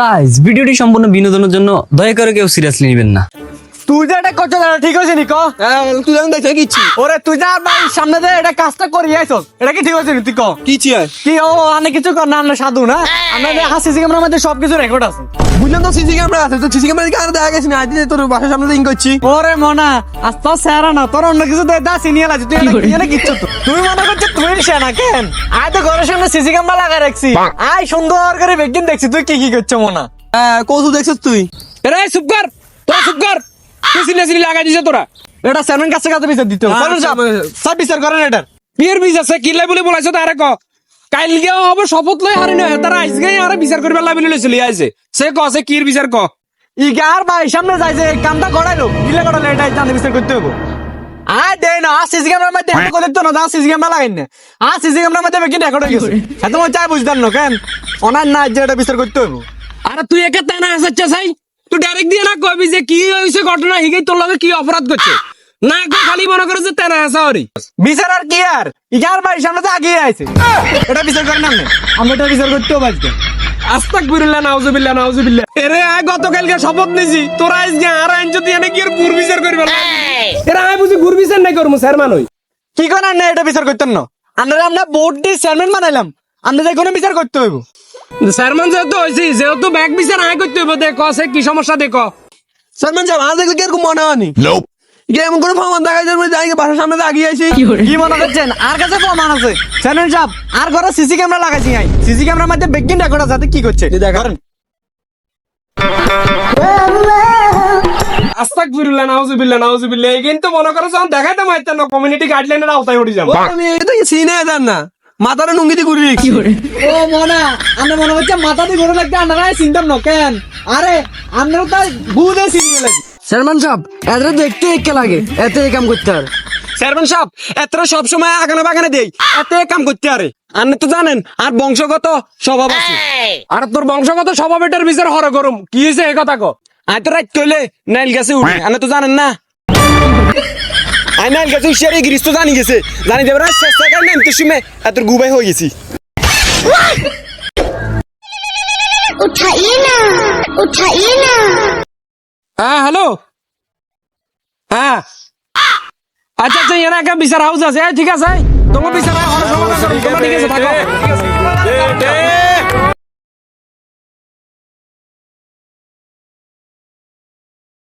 Guys ভিডিওটি সম্পূর্ণ বিনোদনের জন্য দয়া করে কেউ সিরিয়াসলি নেবেন না। তুই যে এটা করছ এটা ঠিক হয়েছে নিকো তুই জানি দেখছ কিচ্ছু ওরে তুই যা ভাই সামনে এটা কাজটা করি আইছস এটা কি ঠিক হয়েছে নি তুই ক? কিচ্ছু কি ও অনেক কিছু কর না আমরা সাধু না? হাসি ক্যামেরার মধ্যে সবকিছু রেকর্ড আছে। বুঝলাম তো সিসি ক্যামেরা আছে তো সিসি ক্যামেরা দিকে আর দেখা গেছে না আজ তোর বাসার সামনে দিন করছি। ওরে মনা আজ তো স্যারা না তোর অন্য কিছু দা সিনিয়র আছে তুই এটা কি জানে কিচ্ছু তো? তুমি মনে করছ তুই সেনা কেন? আয় তো ঘরের সামনে সিসি ক্যামেরা লাগাই রাখছি। আয় সুন্দর করে বেগিন দেখছি তুই কি কি করছ মনা? হ্যাঁ কৌশু দেখছিস তুই? এরে চুপ কর তোরা চুপ কর। সিনে সিনে লাগাই দিছ তোরা। এটা চেয়ারম্যান কাছে কাছে বিচার দিতে হ্যাঁ, সব বিচার করেন বিয়ের বীজ আছে কিলে বলে বলাইছো তারে ক। কাইলকে হবে শপথ লই হারি না তারা আজকে আর বিচার করবে লাভ লই চলি আইছে সে ক সে কির বিচার ক। ইগার ভাই সামনে যাইছে কামটা করাইলো কিলে করাইলো এটাই জানতে বিচার করতে হবে। আয় দে না আর সিসি ক্যামেরার মধ্যে হাতে করে তো না যা সিসি ক্যামেরা লাগাই না? আর সিসি ক্যামেরার মধ্যে বেগিন রেকর্ড হয়ে গেছে। এত চাই বুঝতাম না কেন অনার না যে এটা বিচার করতে হবে। আরে তুই একে তেনা আসাচ্ছা চাই। তুই ডাইরেক্ট দিয়ে না কবি যে কি হইছে ঘটনা হিগে তোর লগে কি অপরাধ করছে? না খালি মনে করে যে তেনা আসা হরি বিচার আর কি আর? ইগার ভাই সামনে তো আগিয়ে আইছে এটা বিচার করেন না আমরা এটা বিচার করতে হবে আস্তাক বিরুল্লাহ নাউজুবিল্লাহ নাউজুবিল্লাহ। এরে গতকালকে শপথ নিছি। তোরা আজকে আর আইন যদি এনে কি গুর বিচার করবে? এরা বুঝি গুর বিচার নাই হই কি না এটা বিচার করতেন না? আমরা আমরা বোর্ড দিয়ে চেয়ারম্যান বানাইলাম। আমরা যে কোনো বিচার করতে হইব। চেয়ারম্যান যেহেতু হয়েছি যেহেতু ব্যাগ বিচার আয় করতে হইব দেখ সে কি সমস্যা দেখ। সালমান সাহেব আজ দেখলে কীরকম মনে হয়নি? এমন করে ফোন দেখা যাবে যাই বাসার সামনে আগিয়ে আছি। কি মনে করছেন? আর কাছে প্রমাণ আছে। চেয়ারম্যান সাহেব আর ঘরে সিসি ক্যামেরা লাগাইছি আই সিসি ক্যামেরার মধ্যে বেগিন রেকর্ড আছে কি করছে? করেন আস্তাক বিরুল্লাহ নাউজুবিল্লাহ নাউজুবিল্লাহ এই কিন্তু মনে করো যখন দেখাইতে মাইতেন না কমিউনিটি গাইডলাইনের আওতায় উঠে যাব। আমি এটা চিনে জান না। মাথার নুঙ্গিতে ঘুরি রেখেছি ও মনা আমরা মনে হচ্ছে মাথা দিয়ে ঘুরে লাগতে আমরা চিন্তাম না কেন? আরে আমরা তাই বুঝে চিনিয়ে লাগি। সালমান সাহেব এদের তো একটু একে লাগে এতে কাম করতে আর। চেয়ারম্যান সাহেব এতটা সব সময় আগানে বাগানে দেই এতে কাম করতে আরে। আপনি তো জানেন আর বংশগত স্বভাব আছে। আর তোর বংশগত স্বভাব এটার বিচার হর গরম। কি হয়েছে এ কথা কো? আয় তো রাত কইলে নাইল গেছে উঠে। আপনি তো জানেন না। আমি আর গেছি হুশিয়ারি গ্রিস তো জানি গেছে জানি দেবে না চেষ্টা করেন আমি তো শুনে এত গুবাই হয়ে গেছি উঠাইয়ে না উঠাইয়ে না হ্যাঁ হ্যালো হ্যাঁ আচ্ছা আচ্ছা এর একটা বিচার হাউস আছে ঠিক আছে তোমার বিচার সমাধান করো ঠিক আছে থাকো